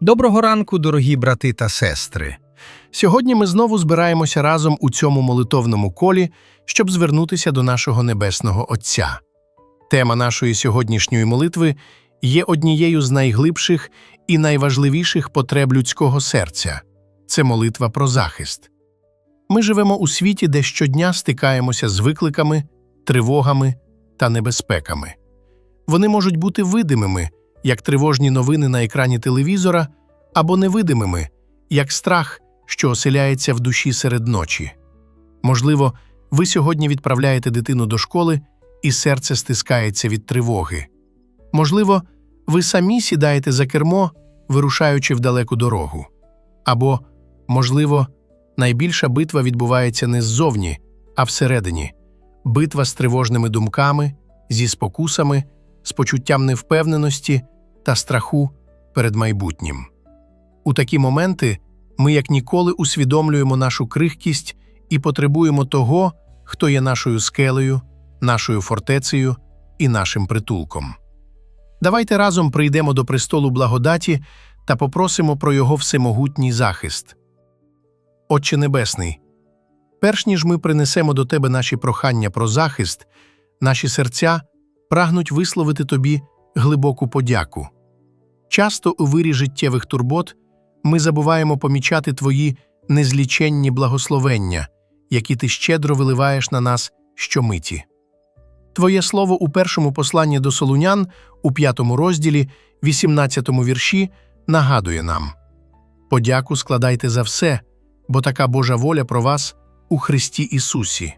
Доброго ранку, дорогі брати та сестри. Сьогодні ми знову збираємося разом у цьому молитовному колі, щоб звернутися до нашого Небесного Отця. Тема нашої сьогоднішньої молитви є однією з найглибших і найважливіших потреб людського серця це молитва про захист. Ми живемо у світі, де щодня стикаємося з викликами, тривогами та небезпеками. Вони можуть бути видимими, як тривожні новини на екрані телевізора, або невидимими, як страх, що оселяється в душі серед ночі. Можливо, ви сьогодні відправляєте дитину до школи, і серце стискається від тривоги. Можливо, ви самі сідаєте за кермо, вирушаючи в далеку дорогу. Або, можливо, найбільша битва відбувається не ззовні, а всередині битва з тривожними думками, зі спокусами, з почуттям невпевненості та страху перед майбутнім. У такі моменти ми як ніколи усвідомлюємо нашу крихкість і потребуємо того, хто є нашою скелею, нашою фортецею і нашим притулком. Давайте разом прийдемо до престолу благодаті та попросимо про його всемогутній захист. Отче Небесний, перш ніж ми принесемо до Тебе наші прохання про захист, наші серця прагнуть висловити Тобі глибоку подяку. Часто у вирі життєвих турбот ми забуваємо помічати Твої незліченні благословення, які Ти щедро виливаєш на нас щомиті. Твоє слово у першому посланні до Солунян, у п'ятому розділі, 18 вірші, нагадує нам Подяку складайте за все, бо така Божа воля про вас у Христі Ісусі.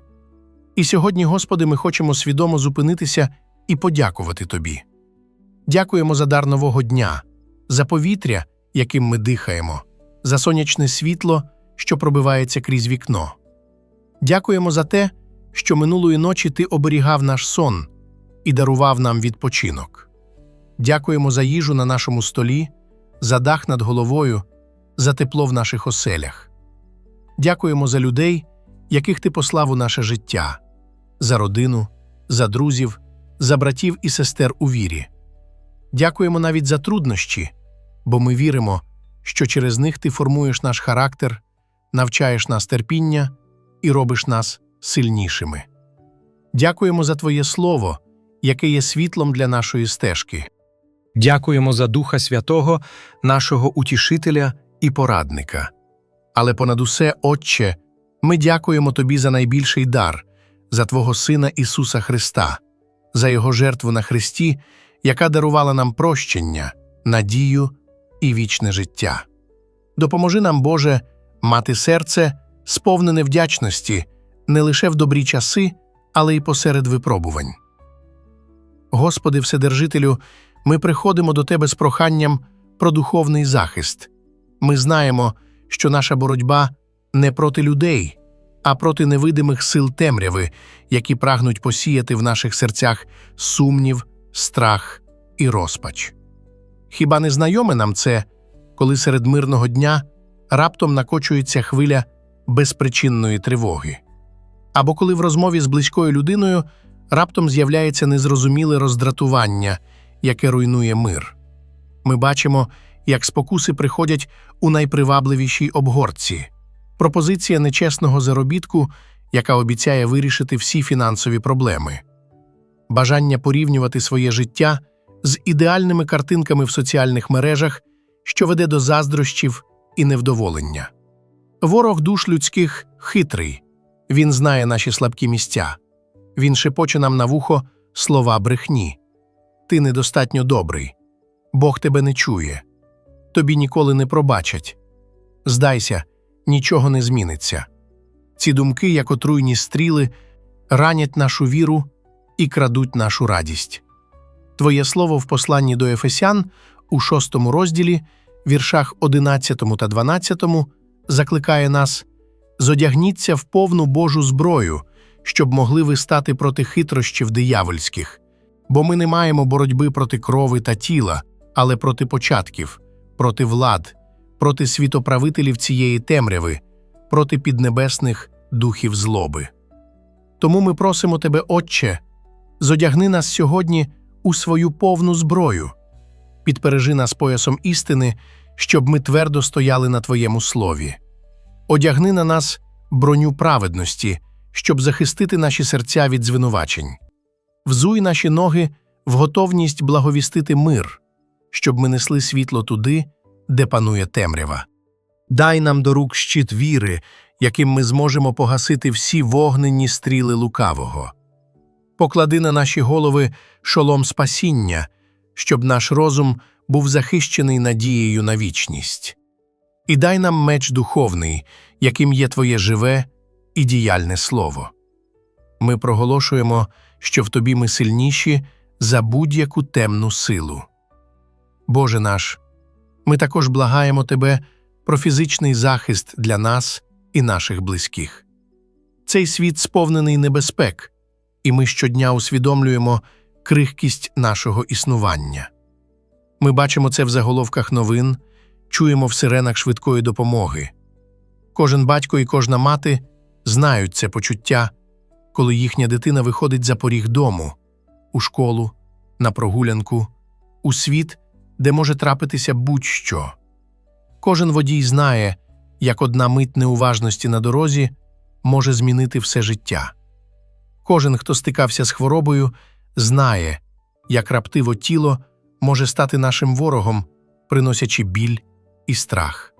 І сьогодні, Господи, ми хочемо свідомо зупинитися і подякувати Тобі. Дякуємо за дар нового дня, за повітря, яким ми дихаємо, за сонячне світло, що пробивається крізь вікно. Дякуємо за те, що минулої ночі Ти оберігав наш сон і дарував нам відпочинок. Дякуємо за їжу на нашому столі, за дах над головою, за тепло в наших оселях. Дякуємо за людей, яких ти послав у наше життя, за родину, за друзів, за братів і сестер у вірі. Дякуємо навіть за труднощі, бо ми віримо, що через них ти формуєш наш характер, навчаєш нас терпіння і робиш нас сильнішими. Дякуємо за Твоє Слово, яке є світлом для нашої стежки. Дякуємо за Духа Святого, нашого утішителя і порадника. Але понад усе, Отче, ми дякуємо Тобі за найбільший дар, за Твого Сина Ісуса Христа, за Його жертву на Христі, яка дарувала нам прощення, надію і вічне життя. Допоможи нам, Боже, мати серце, сповнене вдячності не лише в добрі часи, але й посеред випробувань. Господи, Вседержителю, ми приходимо до Тебе з проханням про духовний захист. Ми знаємо, що наша боротьба не проти людей, а проти невидимих сил темряви, які прагнуть посіяти в наших серцях сумнів, страх і розпач. Хіба не знайоме нам це, коли серед мирного дня раптом накочується хвиля безпричинної тривоги? Або коли в розмові з близькою людиною раптом з'являється незрозуміле роздратування, яке руйнує мир? Ми бачимо, як спокуси приходять у найпривабливішій обгортці пропозиція нечесного заробітку, яка обіцяє вирішити всі фінансові проблеми, бажання порівнювати своє життя з ідеальними картинками в соціальних мережах, що веде до заздрощів і невдоволення. Ворог душ людських хитрий, він знає наші слабкі місця, він шепоче нам на вухо слова брехні. Ти недостатньо добрий, Бог тебе не чує, тобі ніколи не пробачать. Здайся, нічого не зміниться. Ці думки, як отруйні стріли, ранять нашу віру і крадуть нашу радість. Твоє слово в посланні до Ефесян у шостому розділі, віршах 11 та 12, закликає нас зодягніться в повну Божу зброю, щоб могли ви стати проти хитрощів диявольських, бо ми не маємо боротьби проти крови та тіла, але проти початків, проти влад, проти світоправителів цієї темряви, проти піднебесних духів злоби. Тому ми просимо тебе, Отче, зодягни нас сьогодні у свою повну зброю, підпережи нас поясом істини, щоб ми твердо стояли на Твоєму слові. Одягни на нас броню праведності, щоб захистити наші серця від звинувачень. Взуй наші ноги в готовність благовістити мир, щоб ми несли світло туди, де панує темрява. Дай нам до рук щит віри, яким ми зможемо погасити всі вогненні стріли лукавого. Поклади на наші голови шолом спасіння, щоб наш розум був захищений надією на вічність. І дай нам меч духовний, яким є Твоє живе і діяльне слово. Ми проголошуємо, що в Тобі ми сильніші за будь-яку темну силу. Боже наш, ми також благаємо Тебе про фізичний захист для нас і наших близьких. Цей світ сповнений небезпек, і ми щодня усвідомлюємо крихкість нашого існування. Ми бачимо це в заголовках новин, чуємо в сиренах швидкої допомоги. Кожен батько і кожна мати знають це почуття, коли їхня дитина виходить за поріг дому, у школу, на прогулянку, у світ, де може трапитися будь-що. Кожен водій знає, як одна мить неуважності на дорозі може змінити все життя. Кожен, хто стикався з хворобою, знає, як раптиво тіло може стати нашим ворогом, приносячи біль і страх.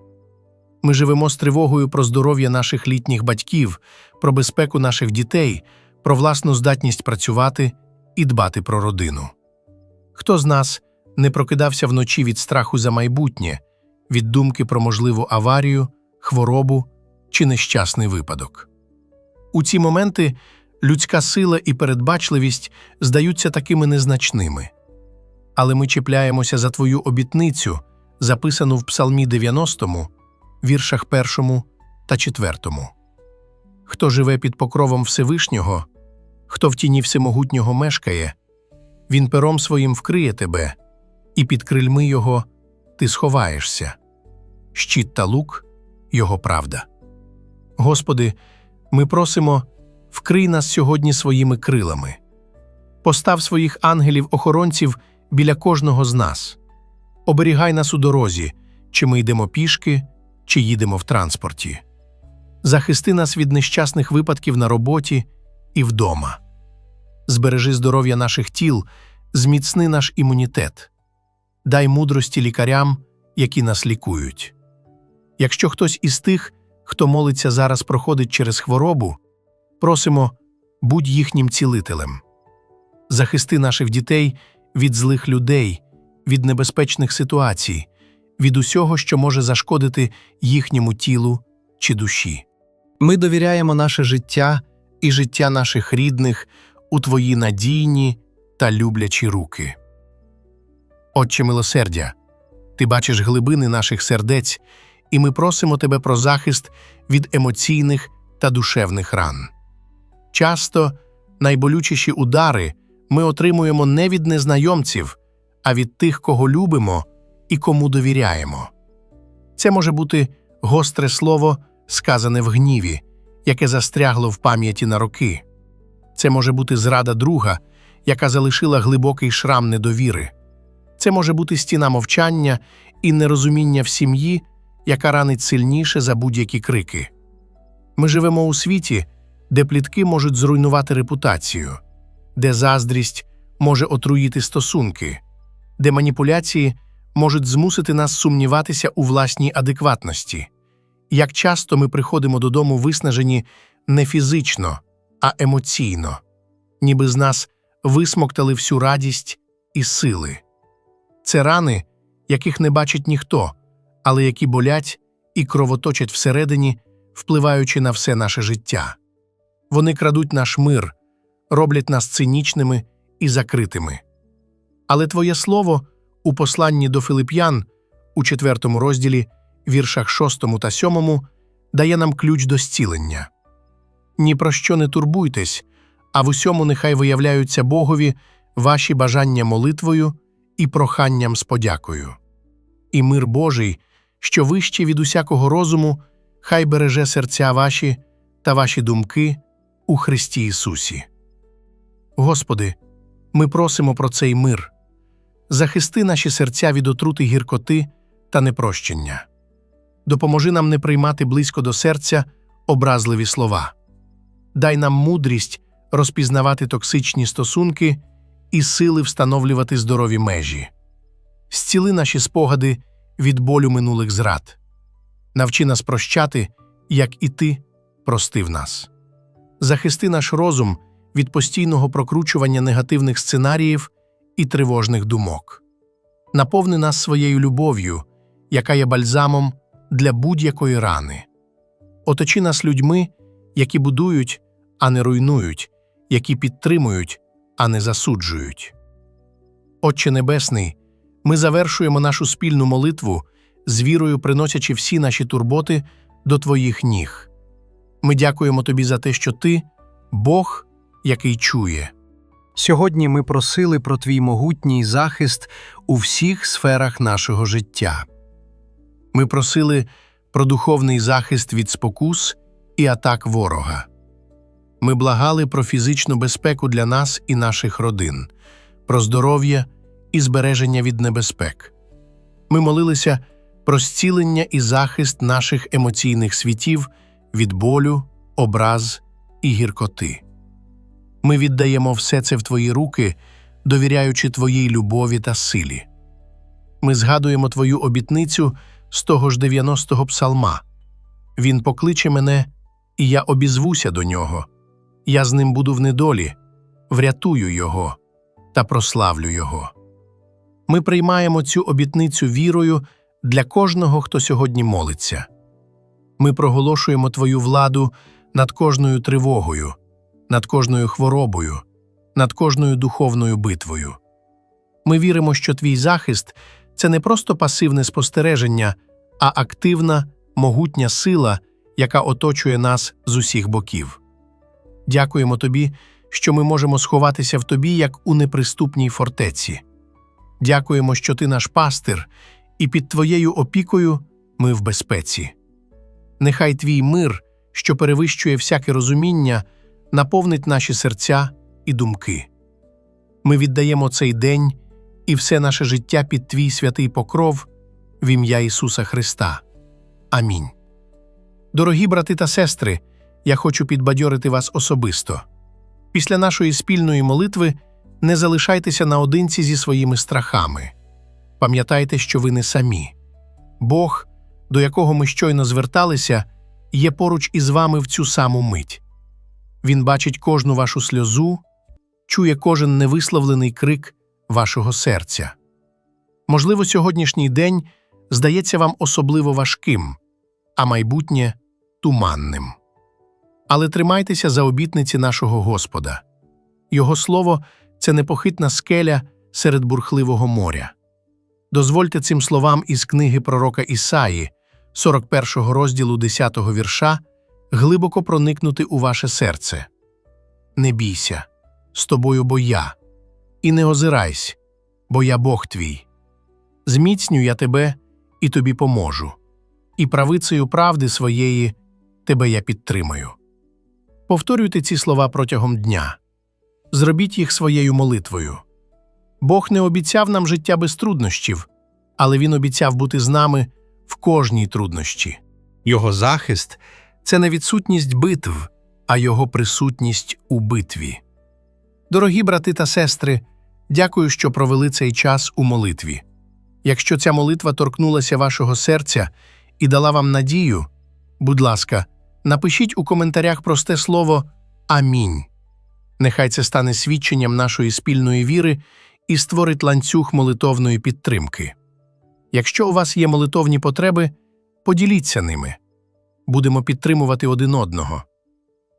Ми живемо з тривогою про здоров'я наших літніх батьків, про безпеку наших дітей, про власну здатність працювати і дбати про родину. Хто з нас не прокидався вночі від страху за майбутнє, від думки про можливу аварію, хворобу чи нещасний випадок? У ці моменти людська сила і передбачливість здаються такими незначними. Але ми чіпляємося за твою обітницю, записану в Псалмі 90, віршах 1 та 4. Хто живе під покровом Всевишнього, хто в тіні всемогутнього мешкає, він пером своїм вкриє тебе, і під крильми його ти сховаєшся. Щит та лук його правда. Господи, ми просимо, вкрий нас сьогодні своїми крилами. Постав своїх ангелів-охоронців біля кожного з нас. Оберігай нас у дорозі, чи ми йдемо пішки, чи їдемо в транспорті. Захисти нас від нещасних випадків на роботі і вдома. Збережи здоров'я наших тіл, зміцни наш імунітет. Дай мудрості лікарям, які нас лікують. Якщо хтось із тих, хто молиться зараз, проходить через хворобу, просимо будь їхнім цілителем. Захисти наших дітей від злих людей, від небезпечних ситуацій, від усього, що може зашкодити їхньому тілу чи душі. Ми довіряємо наше життя і життя наших рідних у Твої надійні та люблячі руки. Отче милосердя, Ти бачиш глибини наших сердець, і ми просимо Тебе про захист від емоційних та душевних ран. Часто найболючіші удари ми отримуємо не від незнайомців, а від тих, кого любимо і кому довіряємо. Це може бути гостре слово, сказане в гніві, яке застрягло в пам'яті на роки. Це може бути зрада друга, яка залишила глибокий шрам недовіри. Це може бути стіна мовчання і нерозуміння в сім'ї, яка ранить сильніше за будь-які крики. Ми живемо у світі, де плітки можуть зруйнувати репутацію, де заздрість може отруїти стосунки, де маніпуляції можуть змусити нас сумніватися у власній адекватності. Як часто ми приходимо додому виснажені не фізично, а емоційно, ніби з нас висмоктали всю радість і сили. Це рани, яких не бачить ніхто, але які болять і кровоточать всередині, впливаючи на все наше життя. Вони крадуть наш мир, роблять нас цинічними і закритими. Але Твоє слово у посланні до Филип'ян у четвертому розділі, віршах шостому та сьомому, дає нам ключ до зцілення. Ні про що не турбуйтесь, а в усьому нехай виявляються Богові ваші бажання молитвою і проханням з подякою. І мир Божий, що вище від усякого розуму, хай береже серця ваші та ваші думки у Христі Ісусі. Господи, ми просимо про цей мир. Захисти наші серця від отрути гіркоти та непрощення. Допоможи нам не приймати близько до серця образливі слова. Дай нам мудрість розпізнавати токсичні стосунки і сили встановлювати здорові межі. Зціли наші спогади від болю минулих зрад. Навчи нас прощати, як і ти простив нас. Захисти наш розум від постійного прокручування негативних сценаріїв і тривожних думок. Наповни нас своєю любов'ю, яка є бальзамом для будь-якої рани. Оточи нас людьми, які будують, а не руйнують, які підтримують, а не засуджують. Отче Небесний, ми завершуємо нашу спільну молитву з вірою, приносячи всі наші турботи до Твоїх ніг. Ми дякуємо Тобі за те, що Ти Бог, який чує. Сьогодні ми просили про твій могутній захист у всіх сферах нашого життя. Ми просили про духовний захист від спокус і атак ворога. Ми благали про фізичну безпеку для нас і наших родин, про здоров'я і збереження від небезпек. Ми молилися про зцілення і захист наших емоційних світів від болю, образ і гіркоти. Ми віддаємо все це в Твої руки, довіряючи Твоїй любові та силі. Ми згадуємо Твою обітницю з того ж 90-го псалма. Він покличе мене, і я обізвуся до нього. Я з ним буду в недолі, врятую його та прославлю його. Ми приймаємо цю обітницю вірою для кожного, хто сьогодні молиться. Ми проголошуємо Твою владу над кожною тривогою, над кожною хворобою, над кожною духовною битвою. Ми віримо, що твій захист це не просто пасивне спостереження, а активна, могутня сила, яка оточує нас з усіх боків. Дякуємо тобі, що ми можемо сховатися в тобі, як у неприступній фортеці. Дякуємо, що ти наш пастир, і під твоєю опікою ми в безпеці. Нехай твій мир, що перевищує всяке розуміння, наповнить наші серця і думки. Ми віддаємо цей день і все наше життя під твій святий покров в ім'я Ісуса Христа. Амінь. Дорогі брати та сестри, я хочу підбадьорити вас особисто. Після нашої спільної молитви не залишайтеся наодинці зі своїми страхами. Пам'ятайте, що ви не самі. Бог, до якого ми щойно зверталися, є поруч із вами в цю саму мить. Він бачить кожну вашу сльозу, чує кожен невисловлений крик вашого серця. Можливо, сьогоднішній день здається вам особливо важким, а майбутнє туманним. Але тримайтеся за обітниці нашого Господа. Його слово це непохитна скеля серед бурхливого моря. Дозвольте цим словам із книги пророка Ісаї, 41 розділу 10 вірша, глибоко проникнути у ваше серце. Не бійся, з тобою бо я, і не озирайся, бо я Бог твій. Зміцню я тебе і тобі поможу, і правицею правди своєї тебе я підтримаю. Повторюйте ці слова протягом дня. Зробіть їх своєю молитвою. Бог не обіцяв нам життя без труднощів, але Він обіцяв бути з нами в кожній труднощі. Його захист це не відсутність битв, а його присутність у битві. Дорогі брати та сестри, дякую, що провели цей час у молитві. Якщо ця молитва торкнулася вашого серця і дала вам надію, будь ласка, напишіть у коментарях просте слово Амінь. Нехай це стане свідченням нашої спільної віри і створить ланцюг молитовної підтримки. Якщо у вас є молитовні потреби, поділіться ними. Будемо підтримувати один одного.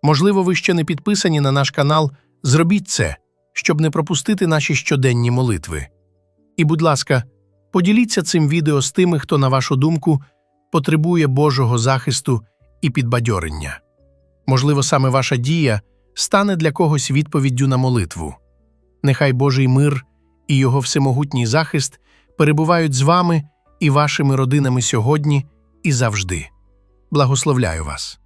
Можливо, ви ще не підписані на наш канал, зробіть це, щоб не пропустити наші щоденні молитви. І, будь ласка, поділіться цим відео з тими, хто, на вашу думку, потребує Божого захисту і підбадьорення. Можливо, саме ваша дія стане для когось відповіддю на молитву. Нехай Божий мир і його всемогутній захист перебувають з вами і вашими родинами сьогодні і завжди. Благословляю вас.